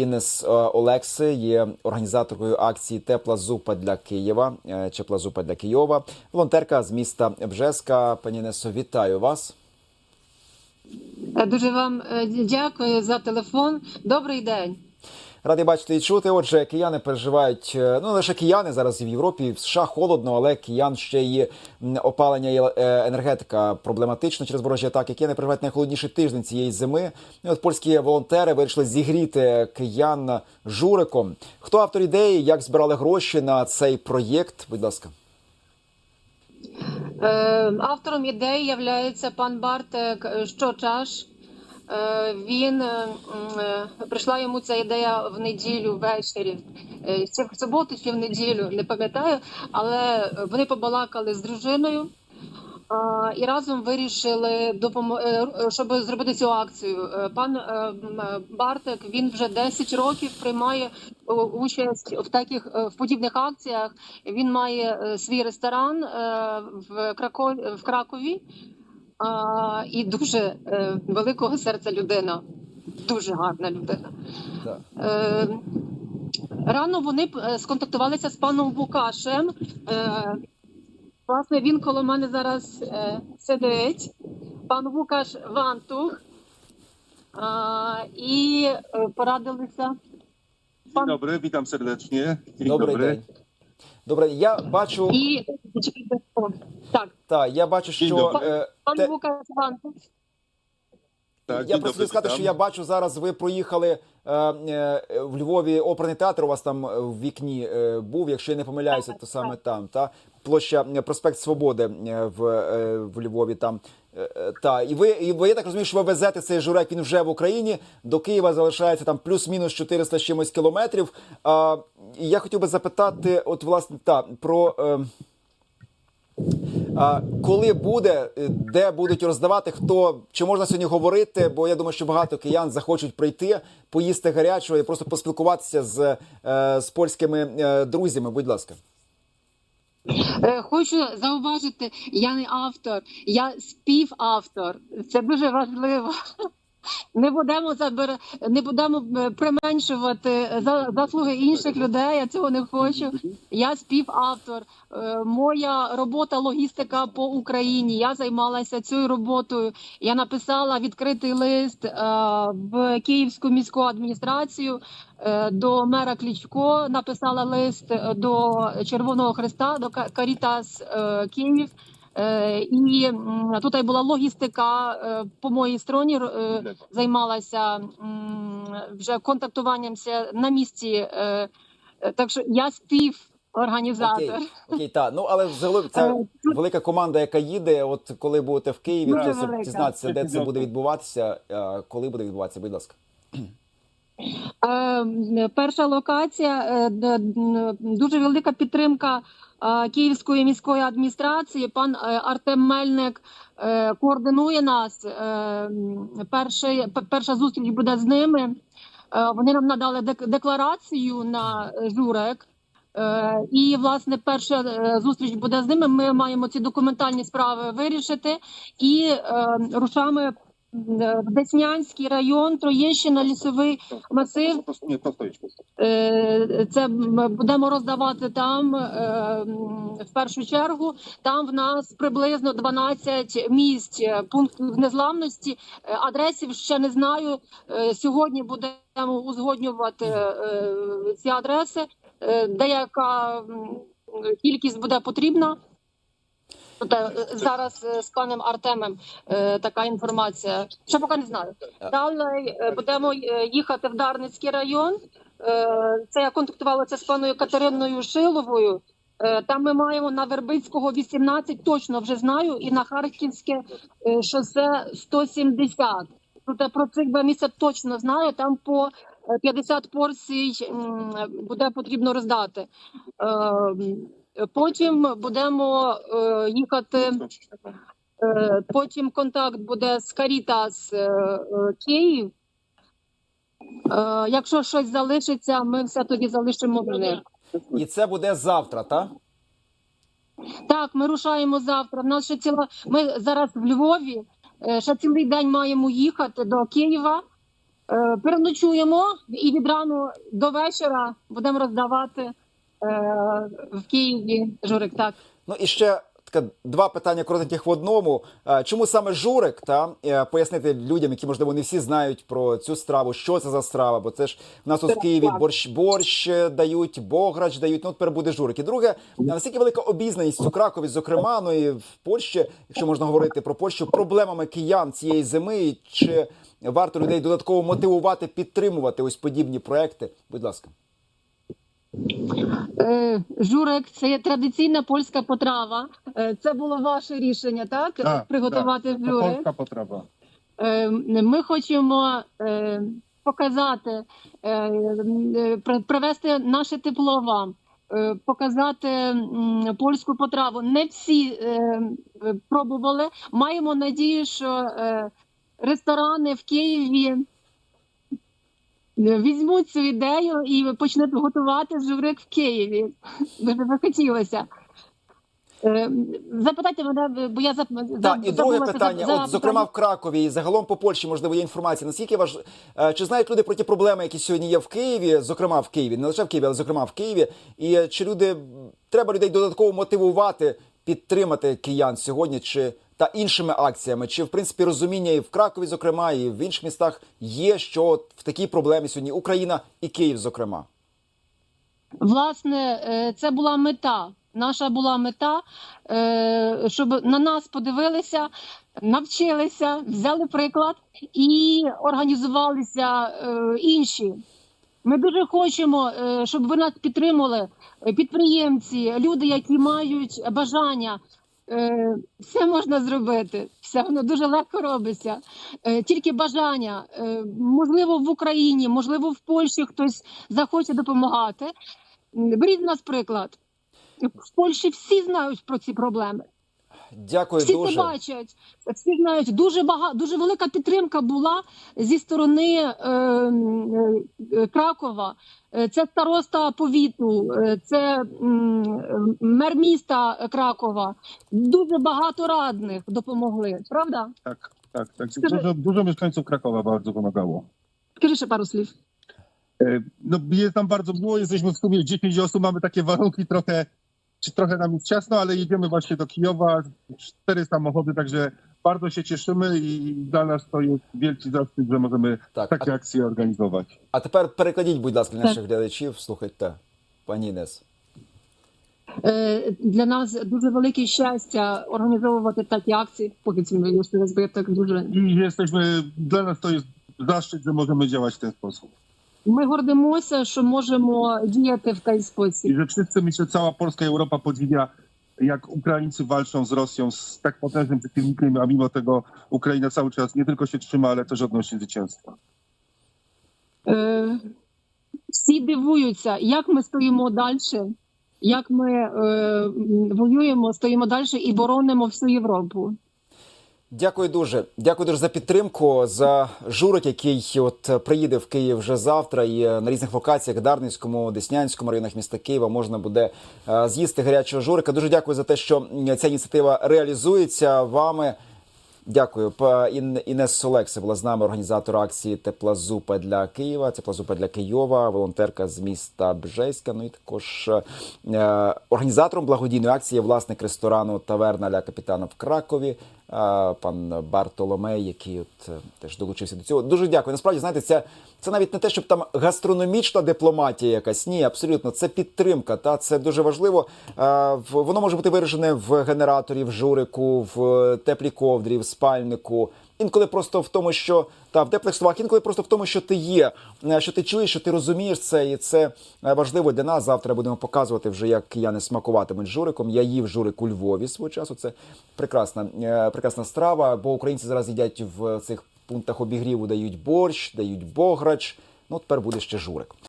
Інес е, Олекси є організаторкою акції Тепла зупа для Києва. е, Тепла зупа для Києва. Волонтерка з міста Бжеска. Пані Інесо, вітаю вас. Е, Дуже вам е, дякую за телефон. Добрий день. Радий бачити і чути. Отже, кияни переживають е, ну лише кияни зараз і в Європі, і в США холодно, але киян ще є опалення і е, енергетика проблематично через ворожі атаки. Кияни переживають найхолодніший тиждень цієї зими. І от польські волонтери вирішили зігріти киян журиком. Хто автор ідеї? Як збирали гроші на цей проєкт? Будь ласка. Е, Автором ідеї є пан Бартек Щочаш. Е, Він е, е, прийшла йому ця ідея в неділю ввечері. Чи в суботу, чи в неділю, не пам'ятаю, але вони побалакали з дружиною. І разом вирішили щоб зробити цю акцію. Пан Бартек він вже 10 років приймає участь в таких в подібних акціях. Він має свій ресторан в Крако... в Кракові а, і дуже е, великого серця людина. Дуже гарна людина. Е, Рано вони е, сконтактувалися з паном Букашем. Е, Власне, він коло мене зараз е, сидить. Пан Вукаш Вантух. А, і е, порадилися. Dzień dobry, witam serdecznie. Dzień Добрий dobry. Добре, я бачу, І так. так, я бачу, що е, пан те- Вукаш Tak, Я просто хотів сказати, що я бачу зараз. Ви проїхали е, е, в Львові оперний театр. У вас там е, в вікні е, був. Якщо я не помиляюся, то саме там. Та площа е, проспект Свободи е, в, е, в Львові. Там Е, е, та і ви, і ви я так розумію, що ви везете цей журек. Він вже в Україні. До Києва залишається там плюс-мінус 400 з чимось кілометрів. А, і я хотів би запитати, от власне, та про. Е, коли буде, е, де будуть роздавати, хто чи можна сьогодні говорити? Бо я думаю, що багато киян захочуть прийти, поїсти гарячого і просто поспілкуватися з, е, з польськими е, друзями. Будь ласка. Хочу зауважити, я не автор, я співавтор. Це дуже важливо. Не будемо забер... не будемо е, применшувати за- заслуги інших людей. Я цього не хочу. Я співавтор. Е, Моя робота логістика по Україні. Я займалася цією роботою. Я написала відкритий лист е, в Київську міську адміністрацію е, до мера Клічко. Написала лист е, до Червоного Христа, до Карітас е, Київ. Е, І тут і була логістика е, по моїй стороні. е, Займалася вже контактуваннямся на місці. Так що я співорганізатор. Окей, окей, та ну але взагалі це велика команда, яка їде. От коли будете в Києві, Дуже дізнатися, де це буде відбуватися, коли буде відбуватися. Будь ласка. Е, Перша локація е, дуже велика підтримка е, Київської міської адміністрації. Пан Артем Мельник координує нас. Перший, перша зустріч буде з ними. Вони нам надали дек- декларацію на журек. І власне перша зустріч буде з ними. Ми маємо ці документальні справи вирішити і рушаємо Деснянський район, Троєщина, лісовий масив. Е, Це будемо роздавати там е, в першу чергу. Там в нас приблизно 12 місць е, пунктів незламності. Е, Адресів ще не знаю. Е, Сьогодні будемо узгоднювати е, ці адреси. Е, Деяка кількість буде потрібна. Тобто, е, зараз е, з паном Артемом е, така інформація. Ще поки не знаю. Далі будемо їхати в Дарницький район. Це я контактувала це з паною Катериною Шиловою. Там ми маємо на Вербицького 18, точно вже знаю, і на Харківське шосе 170. Тобто про цих два місця точно знаю. Там по е, 50 порцій буде потрібно роздати. Е, Потім будемо е, їхати. Е, Потім контакт буде з Карітас е, е, Київ. Е, Якщо щось залишиться, ми все тоді залишимо в них. І це буде завтра, так? Так, ми рушаємо завтра. В нас ще ціла. Ми зараз в Львові. е, Ще цілий день маємо їхати до Києва. Е, переночуємо і від рану до вечора будемо роздавати в Києві журик. Так. Ну і ще таке два питання коротеньких в одному. Е, Чому саме журик? Та Е, пояснити людям, які можливо не всі знають про цю страву, що це за страва? Бо це ж в нас тут в Києві борщ, борщ е, дають, бограч дають. Ну тепер буде журик. І друге, наскільки велика обізнаність у Кракові, зокрема, ну і в Польщі, якщо можна говорити про Польщу, проблемами киян цієї зими, чи варто людей додатково мотивувати, підтримувати ось подібні проекти? Будь ласка. Е, журик це є традиційна польська потрава. Е, це було ваше рішення, так? Так, Приготувати To журик. polska potrawa. Е, Ми хочемо показати, привести наше тепло вам, показати польську потраву. Не всі пробували. Маємо надію, що ресторани в Києві. Візьмуть цю ідею і почнуть готувати журик в Києві. Дуже би хотілося. Е, Запитайте мене, бо я зап... Так, і друге питання. за- за От, зокрема, в Кракові і загалом по Польщі, можливо, є інформація. Наскільки важ... е, чи знають люди про ті проблеми, які сьогодні є в Києві, зокрема в Києві, не лише в Києві, але зокрема в Києві. І чи люди треба людей додатково мотивувати, підтримати киян сьогодні, чи та іншими акціями, чи в принципі розуміння і в Кракові, зокрема, і в інших містах є, що в такій проблемі сьогодні Україна і Київ, зокрема. Власне, е, це була мета. Наша була мета, е, щоб на нас подивилися, навчилися, взяли приклад і організувалися е, інші. Ми дуже хочемо, щоб ви нас підтримали, підприємці, люди, які мають бажання. Е, Все можна зробити, все воно дуже легко робиться. Е, Тільки бажання. Е, Можливо, в Україні, можливо, в Польщі хтось захоче допомагати. Беріть з нас приклад. В Польщі всі знають про ці проблеми. Дякую Всі дуже. це бачать. Всі знають. Дуже багато, дуже велика підтримка була зі сторони е, е, Кракова. Е, Це староста повіту, е, це м, мер міста Кракова. Дуже багато радних допомогли. Правда? Tak, tak, tak. Skажи- Dużo, dużo mieszkańców Krakowa bardzo pomagało. Скажи ще пару слів. E, No jest nam bardzo miło, jesteśmy w sumie 10 osób, mamy takie warunki trochę, czy trochę nam jest ciasno, ale jedziemy właśnie do Kijowa, cztery samochody, także bardzo się cieszymy i dla nas to jest wielki zaszczyt, że możemy Tak, takie akcje organizować. А тепер перекладіть, будь ласка, для Так. наших глядачів. Слухайте, пані Інес. Е, Для нас дуже велике щастя організовувати такі акції. Поки цим виявилося, бо я так дуже I jesteśmy, dla nas to jest zaszczyt, że możemy działać w ten sposób. Ми гордимося, що можемо діяти в той I спосіб. że wszyscy, myślę, cała Polska i Europa podziwia, jak Ukraińcy walczą z Rosją, z tak potężnym przeciwnikiem, a mimo tego Ukraina cały czas nie tylko się trzyma, ale też odnosi zwycięstwa. Е, Всі дивуються, як ми стоїмо далі, як ми е, м, воюємо, стоїмо далі і боронимо всю Європу. Дякую дуже. Дякую дуже за підтримку, за журик, який от приїде в Київ вже завтра. І е, на різних локаціях Дарницькому, Деснянському районах міста Києва можна буде е, з'їсти гарячого журика. Дуже дякую за те, що ця ініціатива реалізується вами. Дякую. Інес Солекса була з нами організатор акції Тепла зупа для Києва. Тепла зупа для Києва, волонтерка з міста Бжеська. Ну і також е, організатором благодійної акції власник ресторану Таверна Ля Капітана в Кракові. Е, Пан Бартоломей, який от е, теж долучився до цього. Дуже дякую. Насправді, знаєте, це, це навіть не те, щоб там гастрономічна дипломатія якась. Ні, абсолютно, це підтримка. Та це дуже важливо. Е, Воно може бути виражене в генераторі, в журику, в теплій ковдрі, в спальнику. Інколи просто в тому, що та в теплих словах, інколи просто в тому, що ти є, е, що ти чуєш, що ти розумієш це, і це е, важливо для нас. Завтра будемо показувати вже, як кияни смакуватимуть журиком. Я їв журик у Львові свого часу. Це прекрасна, е, прекрасна страва, бо українці зараз їдять в цих пунктах обігріву, дають борщ, дають бограч. Ну тепер буде ще журик.